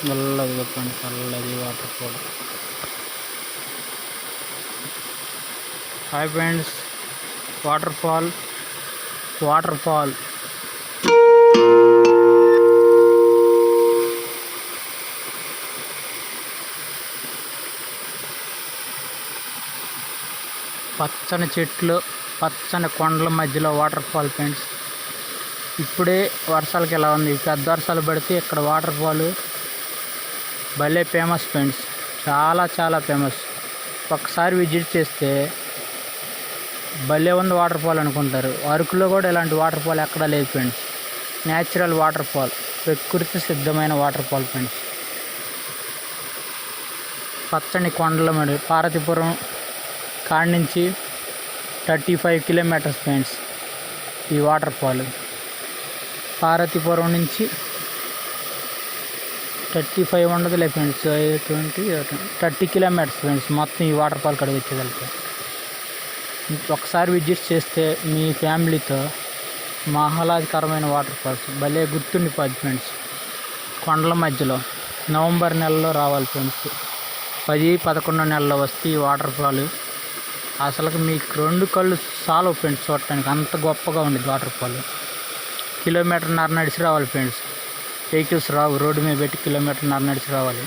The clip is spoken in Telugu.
చల్లది చెప్పండి చల్లది waterfall hi friends waterfall waterfall పచ్చని చెట్లు పచ్చని కొండల మధ్యలో వాటర్ ఫాల్ ఫ్రెండ్స్ ఇప్పుడే వర్షాలకి ఎలా ఉంది? పెద్ద వర్షాలు పడితే ఇక్కడ వాటర్ ఫాల్ భలే ఫేమస్ ఫ్రెండ్స్ చాలా చాలా ఫేమస్ ఒకసారి విజిట్ చేస్తే భలే ఉంది వాటర్ ఫాల్ అనుకుంటారు. అరకులో కూడా ఇలాంటి వాటర్ ఫాల్ ఎక్కడా లేదు ఫ్రెండ్స్ న్యాచురల్ వాటర్ ఫాల్ ప్రకృతి సిద్ధమైన వాటర్ ఫాల్ ఫ్రెండ్స్ పచ్చని కొండల మరి పార్వతీపురం కాడ నుంచి థర్టీ ఫైవ్ కిలోమీటర్స్ ఫ్రెండ్స్ ఈ వాటర్ ఫాల్ పార్వతీపురం నుంచి థర్టీ ఫైవ్ ఉండదులే friends twenty thirty kilometres friends మొత్తం ఈ వాటర్ ఫాల్ కడిగి వచ్చేదానికి. ఒకసారి విజిట్ చేస్తే మీ ఫ్యామిలీతో ఆహ్లాదకరమైన వాటర్ ఫాల్స్ భలే గుర్తుండిపోద్ది ఫ్రెండ్స్ కొండల మధ్యలో. నవంబర్ నెలలో రావాలి ఫ్రెండ్స్ పది పదకొండు నెలల్లో వస్తే ఈ వాటర్ ఫాల్ అసలు మీకు రెండు కళ్ళు చాలు ఫ్రెండ్స్ చూడటానికి. అంత గొప్పగా ఉండేది వాటర్ ఫాల్ కిలోమీటర్న్నర నడిచి రావాలి ఫ్రెండ్స్ వెహికల్స్ రావు. రోడ్డు మీద పెట్టి కిలోమీటర్న్నర నడిచి రావాలి.